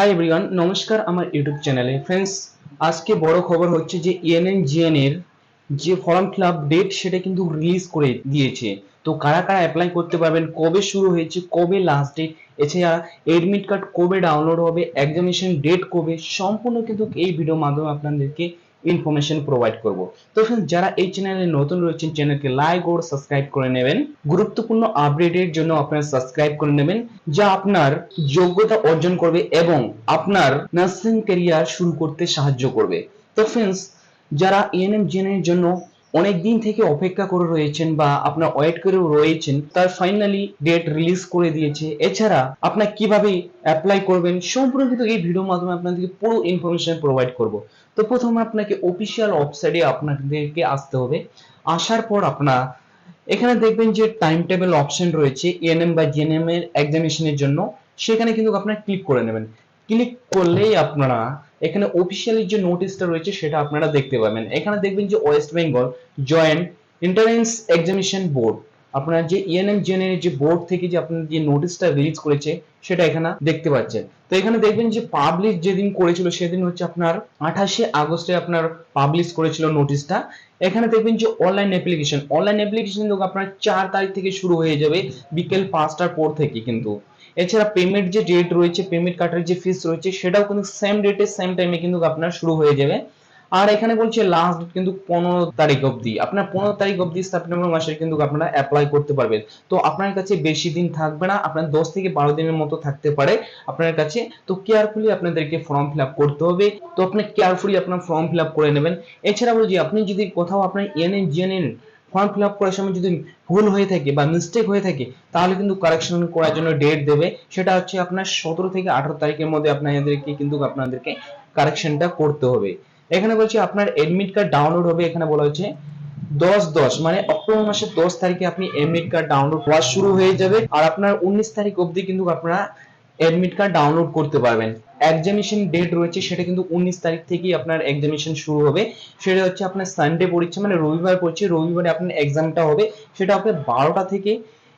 Hi everyone নমস্কার আমার YouTube চ্যানেলে। ফ্রেন্ডস আজকে বড় খবর হচ্ছে যে E ইএনএন জিএন এর যে ফর্ম ফিল আপ ডেট সেটা কিন্তু রিলিজ করে দিয়েছে। তো কারা কারা অ্যাপ্লাই করতে পারবেন, কবে শুরু হয়েছে, কবে লাস্ট ডেট এছাড়া এডমিট কার্ড কবে ডাউনলোড হবে এক্সামিনেশন ডেট কবে, সম্পূর্ণ কিন্তু এই ভিডিও মাধ্যমে আপনাদেরকে ইনফরমেশন প্রোভাইড করব। তো যারা এই চ্যানেলে নতুন রয়েছেন চ্যানেলকে লাইক ও সাবস্ক্রাইব করে নেবেন। গুরুত্বপূর্ণ আপডেটের জন্য আপনারা সাবস্ক্রাইব করে নেবেন, যা আপনার যোগ্যতা অর্জন করবে এবং আপনার নার্সিং ক্যারিয়ার শুরু করতে সাহায্য করবে। তো ফ্রেন্ডস যারা এএনএম জেনের জন্য অনেক দিন থেকে অপেক্ষা করে রয়েছেন বা আপনার ওয়েট করে রয়েছেন, তার ফাইনালি ডেট রিলিজ করে দিয়েছে। এছাড়া আপনার কীভাবে অ্যাপ্লাই করবেন সম্পূর্ণ কিন্তু এই ভিডিওর মাধ্যমে আপনাদেরকে পুরো ইনফরমেশন প্রোভাইড করব। তো প্রথমে আপনাকে অফিসিয়াল ওয়েবসাইটে আপনাদেরকে আসতে হবে। আসার পর আপনার এখানে দেখবেন যে টাইম টেবিল অপশন রয়েছে এএনএম বা জিএনএম এর এক্সামিনেশনের জন্য। সেখানে কিন্তু আপনারা ক্লিক করে নেবেন। ক্লিক করলেই আপনারা এখানে অফিসিয়ালি যে নোটিশটা রয়েছে সেটা আপনারা দেখতে পাবেন। এখানে দেখবেন যে West Bengal joint entrance examination board আপনার যে E ইএনএম জেনের যে বোর্ড থেকে যে আপনার যে নোটিশটা রিলিজ করেছে, সেটা এখানে দেখতে পাচ্ছেন। তো এখানে দেখবেন যে পাবলিশ যেদিন করেছিল, সেদিন হচ্ছে আপনার আঠাশে আগস্টে আপনার পাবলিশ করেছিল নোটিশটা এখানে দেখবেন যে অনলাইন অ্যাপ্লিকেশন অনলাইন অ্যাপ্লিকেশন কিন্তু আপনার চার তারিখ থেকে শুরু হয়ে যাবে, বিকেল পাঁচটার পর থেকে কিন্তু। এছাড়া পেমেন্ট যে ডেট রয়েছে পেমেন্ট কাটার যে ফিস রয়েছে, সেটাও কিন্তু সেম ডেটে সেম টাইমে কিন্তু আপনার শুরু হয়ে যাবে। আর এখানে বলছে লাস্ট কিন্তু পনেরো তারিখ অবধি। আপনার পনেরো তারিখ অবধি সেপ্টেম্বর মাসে কিন্তু আপনারা অ্যাপ্লাই করতে পারবেন। তো আপনার কাছে বেশি দিন থাকবে না, আপনার দশ থেকে বারো দিনের মতো থাকতে পারে আপনার কাছে। তো কেয়ারফুলি আপনাদেরকে ফর্ম ফিল আপ করতে হবে। তো আপনি কেয়ারফুলি আপনার ফর্ম ফিল আপ করে নেবেন। এছাড়া বলছি, আপনি যদি কোথাও আপনার NN GNN form fill up করার সময় যদি ভুল হয়ে থাকে বা মিস্টেক হয়ে থাকে, তাহলে কিন্তু কারেকশন করার জন্য ডেট দেবে। সেটা হচ্ছে আপনার সতেরো থেকে আঠারো তারিখের মধ্যে আপনাদেরকে কিন্তু আপনাদেরকে কারেকশনটা করতে হবে। এখানে বলছি আপনার এডমিট কার্ড ডাউনলোড হবে, এখানে বলা হচ্ছে দশ দশ মানে অক্টোবর মাসের দশ তারিখে আপনি এডমিট কার্ড ডাউনলোড হওয়া শুরু হয়ে যাবে। আর আপনার উনিশ তারিখ অবধি কিন্তু আপনারা এডমিট কার্ড ডাউনলোড করতে পারবেন। এক্সামিনেশন ডেট রয়েছে, সেটা কিন্তু উনিশ তারিখ থেকেই আপনার এক্সামিনেশন শুরু হবে। সেটা হচ্ছে আপনার সানডে পরীক্ষা মানে রবিবার পড়ছে রবিবারে আপনার এক্সামটা হবে। সেটা হবে বারোটা থেকে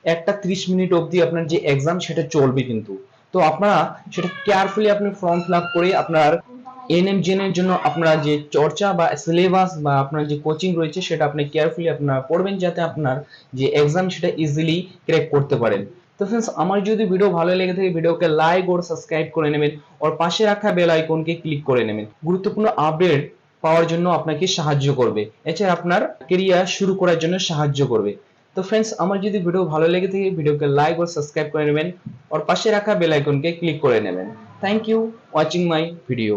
একটা ত্রিশ মিনিট অবধি আপনার যে এক্সাম সেটা চলবে কিন্তু। তো আপনারা সেটা কেয়ারফুলি আপনি ফর্ম ফিল আপ করে আপনার এনএম জেনের জন্য আপনার যে চর্চা বা সিলেবাস বা আপনার যে কোচিং রয়েছে, সেটা আপনি কেয়ারফুলি আপনারা পড়বেন যাতে আপনার যে এক্সাম সেটা ইজিলি ক্র্যাক করতে পারেন। তো ফ্রেন্ডস আমার যদি ভিডিও ভালো লেগে থাকে ভিডিওকে লাইক ও সাবস্ক্রাইব করে নেবেন ওর পাশে রাখা বেল আইকনকে ক্লিক করে নেবেন। গুরুত্বপূর্ণ আপডেট পাওয়ার জন্য আপনাকে সাহায্য করবে। এছাড়া আপনার কেরিয়ার শুরু করার জন্য সাহায্য করবে। তো ফ্রেন্ডস আমার যদি ভিডিও ভালো লেগে থাকে ভিডিওকে লাইক ও সাবস্ক্রাইব করে নেবেন ওর পাশে রাখা বেল আইকনকে ক্লিক করে নেবেন। Thank you watching my video